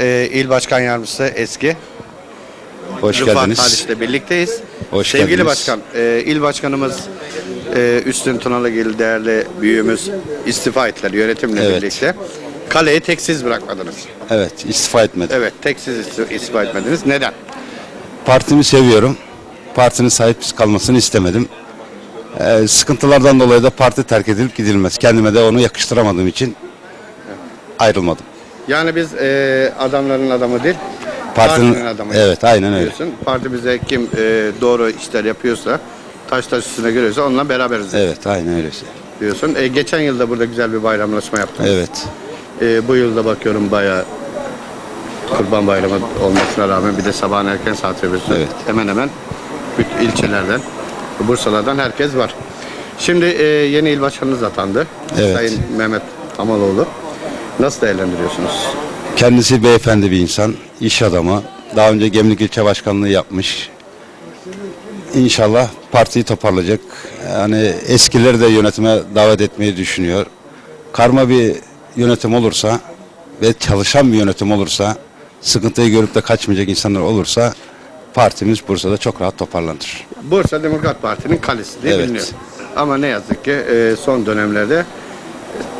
e, il başkan yardımcısı eski. Hoş Rıfat geldiniz. Halis'le birlikteyiz. Hoş Sevgili geldiniz. başkan, e, il başkanımız e, Üstün Tunalıgil değerli büyüğümüz istifa ettiler yönetimle Evet. birlikte. Kaleyi tek siz bırakmadınız. Evet, istifa etmedim. Evet, tek siz isti- istifa etmediniz. Neden? Partimi seviyorum. Partinin sahipsiz kalmasını istemedim. Ee, sıkıntılardan dolayı da parti terk edilip gidilmez. Kendime de onu yakıştıramadığım için ayrılmadım. Yani biz e, adamların adamı değil, Partinin, partinin adamıyız. evet, aynen öyle. Diyorsun. Parti bize kim e, doğru işler yapıyorsa, taş taş üstüne görüyorsa onunla beraberiz Evet, aynen öyle. diyorsun. E, geçen yılda burada güzel bir bayramlaşma yaptınız. Evet, E, bu yılda bakıyorum bayağı Kurban Bayramı olmasına rağmen bir de sabahın erken saat yapıyorsun. Evet. Hemen hemen bütün ilçelerden, Bursa'lardan herkes var. Şimdi e, yeni il başkanınız atandı. Evet. Sayın Mehmet Amaloğlu. Nasıl değerlendiriyorsunuz? kendisi beyefendi bir insan, iş adamı. Daha önce Gemlik İlçe Başkanlığı yapmış. İnşallah partiyi toparlayacak. Yani eskileri de yönetime davet etmeyi düşünüyor. Karma bir yönetim olursa ve çalışan bir yönetim olursa, sıkıntıyı görüp de kaçmayacak insanlar olursa partimiz Bursa'da çok rahat toparlanır. Bursa Demokrat Parti'nin kalesi diye Evet. biliniyor. Ama ne yazık ki e, son dönemlerde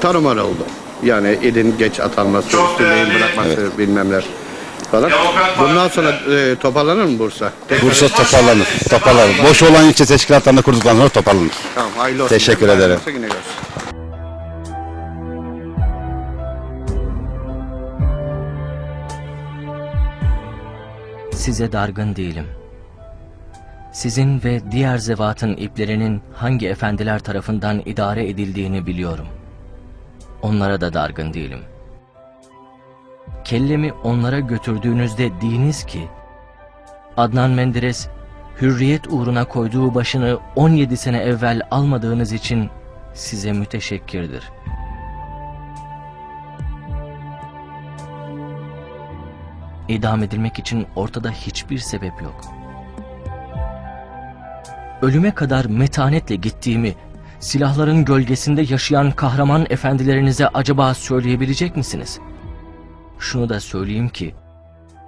tarumar oldu. Yani ilin geç atanması, üstünleyin bırakması bilmemler falan. Bundan sonra e, toparlanır mı Bursa? Tekrar- Bursa toparlanır, toparlanır. Boş olan ilçe teşkilatlarını kurduktan sonra toparlanır. Tamam, hayırlı olsun. Teşekkür Hayırlı ederim. olsun, yine görüşürüz. Size dargın değilim. Sizin ve diğer zevatın iplerinin hangi efendiler tarafından idare edildiğini biliyorum. Onlara da dargın değilim. Kellemi onlara götürdüğünüzde diniz ki, Adnan Menderes, hürriyet uğruna koyduğu başını 17 sene evvel almadığınız için size müteşekkirdir. idam edilmek için ortada hiçbir sebep yok. Ölüme kadar metanetle gittiğimi, silahların gölgesinde yaşayan kahraman efendilerinize acaba söyleyebilecek misiniz? Şunu da söyleyeyim ki,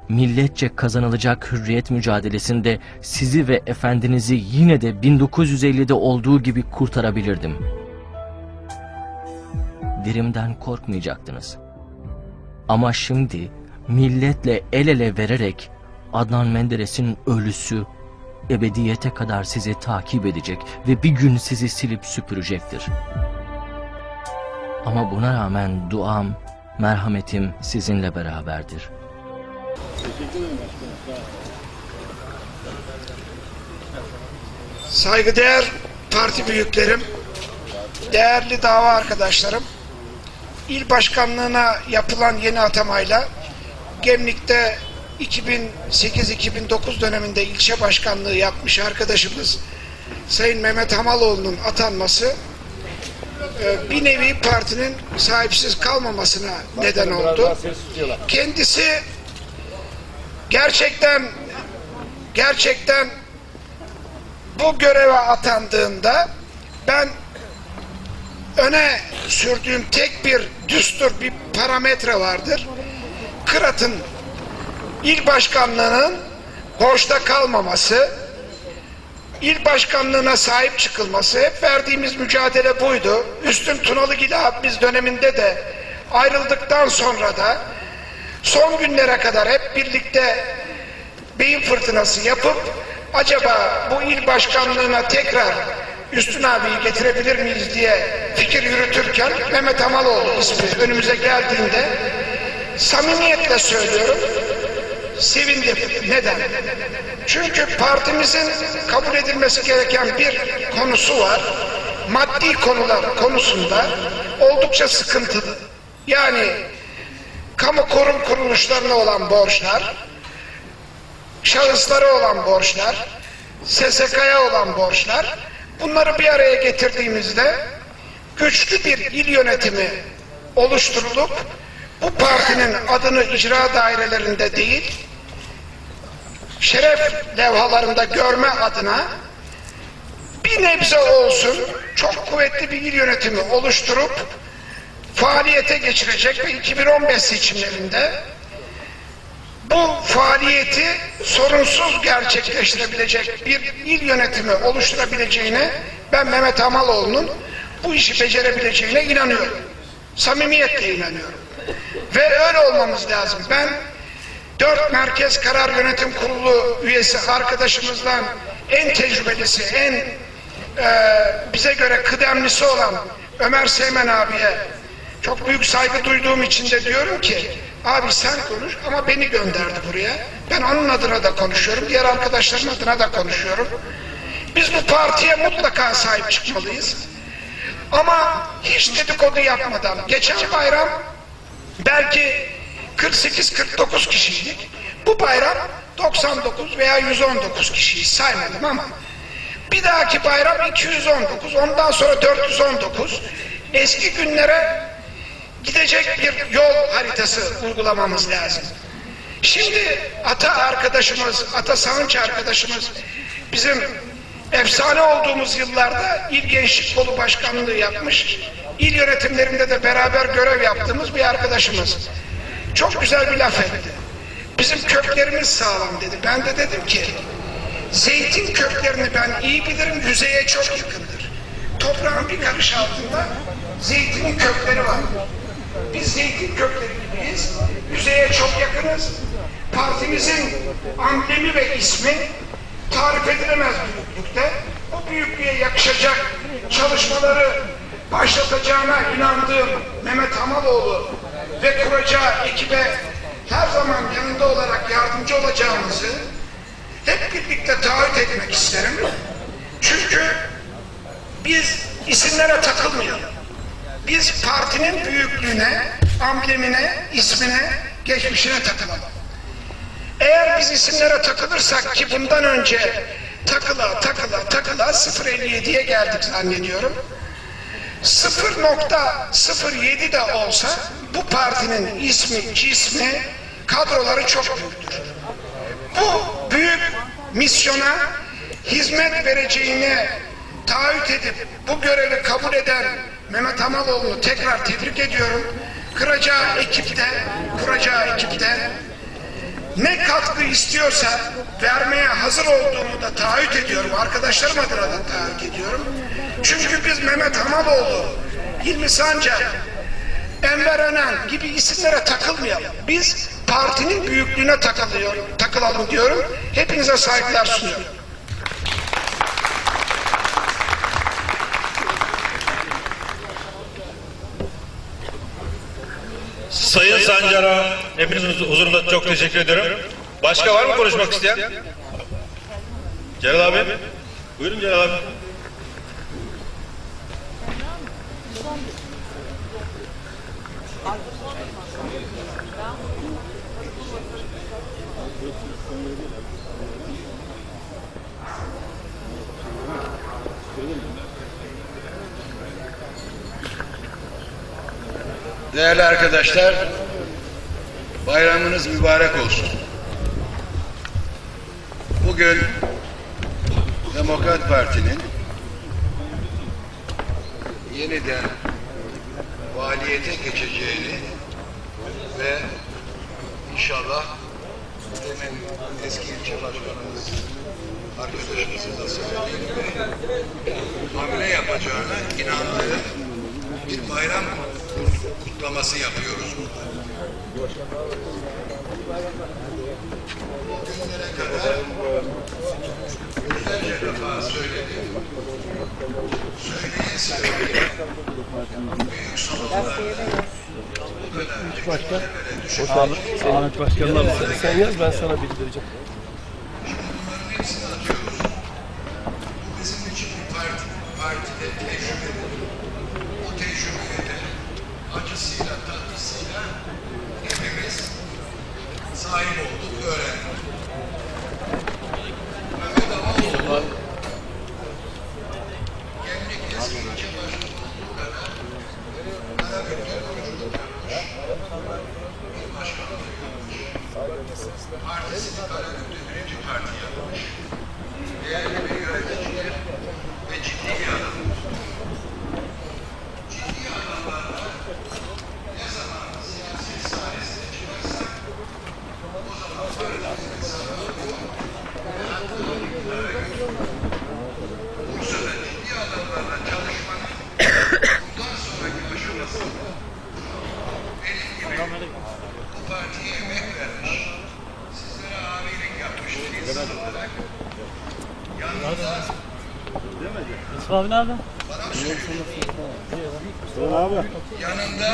milletçe kazanılacak hürriyet mücadelesinde sizi ve efendinizi yine de 1950'de olduğu gibi kurtarabilirdim. Dirimden korkmayacaktınız. Ama şimdi milletle el ele vererek Adnan Menderes'in ölüsü ebediyete kadar sizi takip edecek ve bir gün sizi silip süpürecektir. Ama buna rağmen duam, merhametim sizinle beraberdir. Saygıdeğer parti büyüklerim, değerli dava arkadaşlarım, il başkanlığına yapılan yeni atamayla Gemlik'te 2008-2009 döneminde ilçe başkanlığı yapmış arkadaşımız Sayın Mehmet Hamaloğlu'nun atanması e, bir nevi partinin sahipsiz kalmamasına neden oldu. Kendisi gerçekten gerçekten bu göreve atandığında ben öne sürdüğüm tek bir düstur, bir parametre vardır. Kırat'ın il başkanlığının boşta kalmaması, il başkanlığına sahip çıkılması, hep verdiğimiz mücadele buydu. Üstün Tunalıgil abimiz döneminde de ayrıldıktan sonra da son günlere kadar hep birlikte beyin fırtınası yapıp acaba bu il başkanlığına tekrar Üstün abiyi getirebilir miyiz diye fikir yürütürken Mehmet Amaloğlu ismi önümüze geldiğinde samimiyetle söylüyorum sevindim. Neden? Çünkü partimizin kabul edilmesi gereken bir konusu var. Maddi konular konusunda oldukça sıkıntılı. Yani kamu kurum kuruluşlarına olan borçlar, şahıslara olan borçlar, SSK'ya olan borçlar, bunları bir araya getirdiğimizde güçlü bir il yönetimi oluşturulup bu partinin adını icra dairelerinde değil, şeref levhalarında görme adına bir nebze olsun çok kuvvetli bir il yönetimi oluşturup faaliyete geçirecek ve 2015 seçimlerinde bu faaliyeti sorunsuz gerçekleştirebilecek bir il yönetimi oluşturabileceğine ben Mehmet Amaloğlu'nun bu işi becerebileceğine inanıyorum. Samimiyetle inanıyorum. Ve öyle olmamız lazım. Ben dört Merkez Karar Yönetim Kurulu üyesi arkadaşımızdan en tecrübelisi, en e, bize göre kıdemlisi olan Ömer Seymen abiye çok büyük saygı duyduğum için de diyorum ki abi sen konuş ama beni gönderdi buraya. Ben onun adına da konuşuyorum. Diğer arkadaşlarım adına da konuşuyorum. Biz bu partiye mutlaka sahip çıkmalıyız. Ama hiç dedikodu yapmadan geçen bayram belki 48-49 kişiydik. Bu bayram 99 veya 119 kişiyi saymadım ama bir dahaki bayram 219, ondan sonra 419. Eski günlere gidecek bir yol haritası uygulamamız lazım. Şimdi Ata arkadaşımız, Ata Sağınç arkadaşımız bizim efsane olduğumuz yıllarda İl Gençlik Kolu Başkanlığı yapmış. İl yönetimlerinde de beraber görev yaptığımız bir arkadaşımız. Çok güzel bir laf etti. Bizim köklerimiz sağlam dedi. Ben de dedim ki zeytin köklerini ben iyi bilirim, yüzeye çok yakındır. Toprağın bir karış altında zeytinin kökleri var. Biz zeytin kökleri gibiyiz, yüzeye çok yakınız. Partimizin amblemi ve ismi tarif edilemez büyüklükte. O büyüklüğe yakışacak çalışmaları başlatacağına inandığım Mehmet Hamaloğlu ve kuracağı ekibe her zaman yanında olarak yardımcı olacağımızı hep birlikte taahhüt etmek isterim. Çünkü biz isimlere takılmayalım. Biz partinin büyüklüğüne, amblemine, ismine, geçmişine takılalım. Eğer biz isimlere takılırsak ki bundan önce takıla takıla takıla 0.57'ye geldik zannediyorum. 0.07 de olsa bu partinin ismi, cismi, kadroları çok büyüktür. Bu büyük misyona hizmet vereceğine taahhüt edip bu görevi kabul eden Mehmet Hamaloğlu'nu tekrar tebrik ediyorum. Kuracağı ekipte, kuracağı ekipte ne katkı istiyorsa vermeye hazır olduğumu da taahhüt ediyorum. Arkadaşlarım adına da taahhüt ediyorum. Çünkü biz Mehmet Hamaloğlu, Hilmi Sancak, Enver Önen gibi isimlere takılmayalım. Biz partinin büyüklüğüne takılıyor, takılalım diyorum. Hepinize saygılar sunuyorum. Sayın Sancar'a hepinizin huzurunda çok teşekkür ederim. Başka var mı konuşmak isteyen? Celal abi. Buyurun Celal abi. Değerli arkadaşlar, bayramınız mübarek olsun. Bugün Demokrat Parti'nin yeniden faaliyete geçeceğini ve inşallah demin eski ilçe başkanımız arkadaşımızın da söylediği gibi hamle yapacağına inandığı bir bayram kutlaması yapıyoruz burada. Bugünlere kadar yüzlerce defa söyledim. Söyleye söyleye düşen Ahmet Başkan'la? Sen yaz ben sana bildireceğim. bunların hepsini atıyoruz. Bu bizim için bir parti, partide tecrübe. O tecrübeye de acısıyla tatlısıyla hepimiz sahip olduk, öğrendik. Mehmet Amaoğlu Gemlik eski ilçe başkanı olduğu kadar Karabük'te oyunculuk yapmış. Bir başkanlık yapmış. Partisini Karabük'te birinci parti yapmış. Değerli bir yöneticidir ve ciddi bir adamdır. Ciddi adamlarla ne zaman siyaset sahnesine çıkarsak o zaman Abi nerede? yanında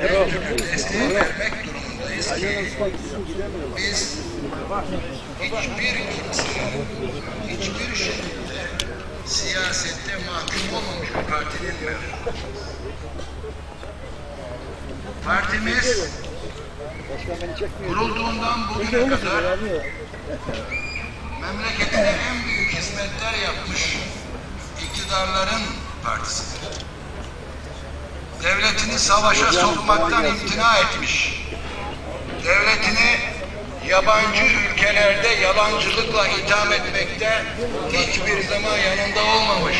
her türlü desteği vermek durumundayız ki biz hiçbir kimsenin hiçbir şekilde siyasette mahkum olmamış bir partinin. Partimiz kurulduğundan bugüne kadar memleketine en büyük hizmetler yapmış iktidarların partisidir devletini savaşa sokmaktan imtina etmiş. Devletini yabancı ülkelerde yalancılıkla itham etmekte hiçbir zaman yanında olmamış.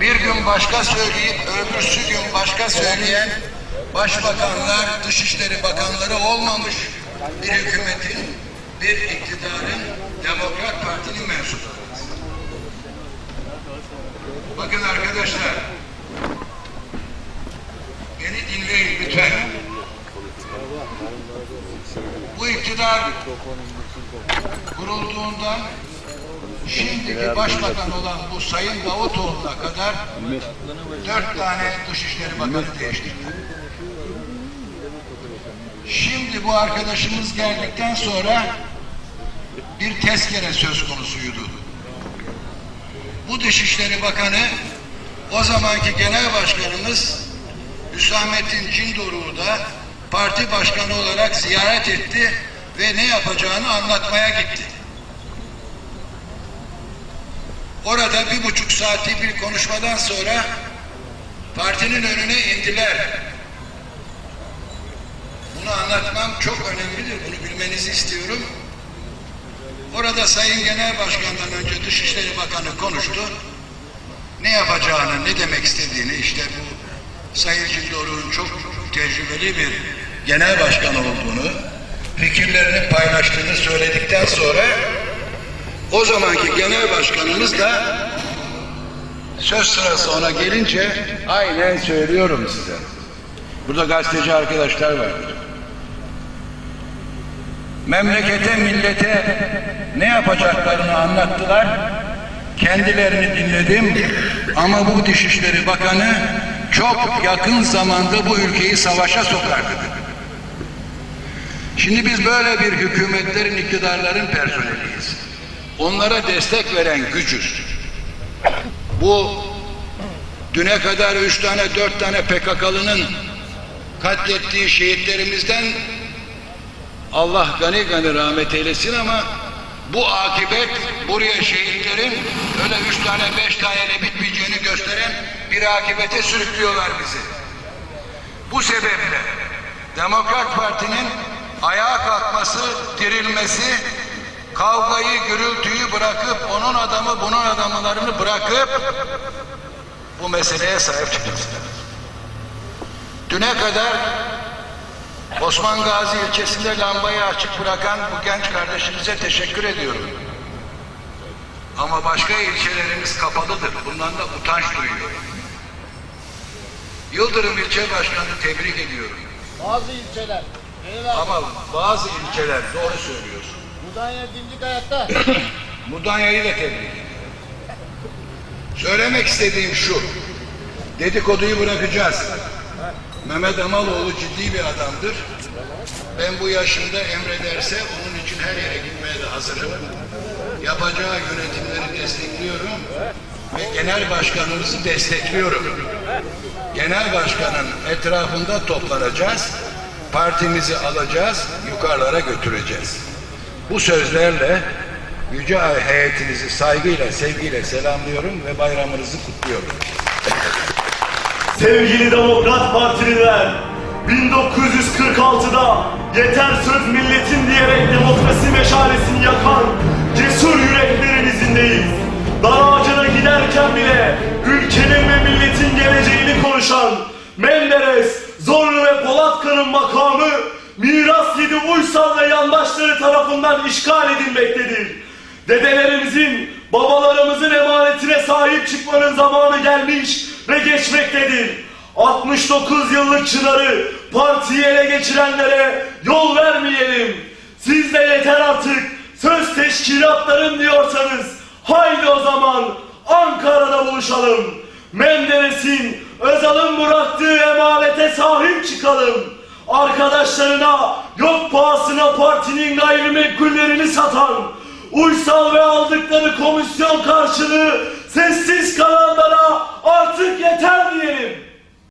Bir gün başka söyleyip öbürsü gün başka söyleyen başbakanlar, dışişleri bakanları olmamış bir hükümetin, bir iktidarın, Demokrat Parti'nin mensubu. Bakın arkadaşlar, Beni dinleyin lütfen. Bu iktidar kurulduğundan şimdiki başbakan olan bu Sayın Davutoğlu'na kadar dört tane Dışişleri Bakanı değiştirdi. Şimdi bu arkadaşımız geldikten sonra bir tezkere söz konusuydu. Bu Dışişleri Bakanı o zamanki genel başkanımız Hüsamettin Cindoruk'u da parti başkanı olarak ziyaret etti ve ne yapacağını anlatmaya gitti. Orada bir buçuk saatlik bir konuşmadan sonra partinin önüne indiler. Bunu anlatmam çok önemlidir. Bunu bilmenizi istiyorum. Orada Sayın Genel Başkan'dan önce Dışişleri Bakanı konuştu. Ne yapacağını, ne demek istediğini işte bu Sayın Cindoruk'un çok tecrübeli bir genel başkan olduğunu, fikirlerini paylaştığını söyledikten sonra o zamanki genel başkanımız da söz sırası ona gelince aynen söylüyorum size. Burada gazeteci arkadaşlar vardır. Memlekete, millete ne yapacaklarını anlattılar. Kendilerini dinledim ama bu Dışişleri Bakanı çok yakın zamanda bu ülkeyi savaşa sokar dedi. Şimdi biz böyle bir hükümetlerin, iktidarların personeliyiz. Onlara destek veren gücüz. Bu düne kadar üç tane, dört tane PKK'lının katlettiği şehitlerimizden Allah gani gani rahmet eylesin ama bu akibet buraya şehitlerin öyle üç tane beş taneyle bitmeyeceğini gösteren bir akibete sürüklüyorlar bizi. Bu sebeple Demokrat Parti'nin ayağa kalkması, dirilmesi, kavgayı, gürültüyü bırakıp onun adamı bunun adamlarını bırakıp bu meseleye sahip çıkması Düne kadar Osman Gazi ilçesinde lambayı açık bırakan bu genç kardeşimize teşekkür ediyorum. Ama başka ilçelerimiz kapalıdır. Bundan da utanç duyuyorum. Yıldırım ilçe başkanı tebrik ediyorum. Bazı ilçeler. Beyler, Ama bazı ilçeler doğru söylüyorsun. Mudanya dimdik ayakta. Mudanya'yı da tebrik ediyorum. Söylemek istediğim şu. Dedikoduyu bırakacağız. Mehmet Amaloğlu ciddi bir adamdır. Ben bu yaşımda emrederse onun için her yere gitmeye de hazırım. Yapacağı yönetimleri destekliyorum ve genel başkanımızı destekliyorum. Genel başkanın etrafında toplanacağız. Partimizi alacağız, yukarılara götüreceğiz. Bu sözlerle Yüce Ay heyetinizi saygıyla, sevgiyle selamlıyorum ve bayramınızı kutluyorum. Sevgili Demokrat Partililer, 1946'da yeter söz milletin diyerek demokrasi meşalesini yakan cesur yüreklerinizdeyiz. Dar ağacına giderken bile ülkenin ve milletin geleceğini konuşan Menderes, Zorlu ve Polatkan'ın makamı Miras yedi Uysal ve yandaşları tarafından işgal edilmektedir. Dedelerimizin, babalarımızın emanetine sahip çıkmanın zamanı gelmiş ve geçmektedir. 69 yıllık çınarı partiyi ele geçirenlere yol vermeyelim. Siz de yeter artık. söz teşkilatların diyorsanız haydi o zaman Ankara'da buluşalım. Menderes'in, Özal'ın bıraktığı emanete sahip çıkalım. Arkadaşlarına yok pahasına partinin gayrimenkullerini satan, uysal ve aldıkları komisyon karşılığı sessiz kalanlara artık yeter diyelim.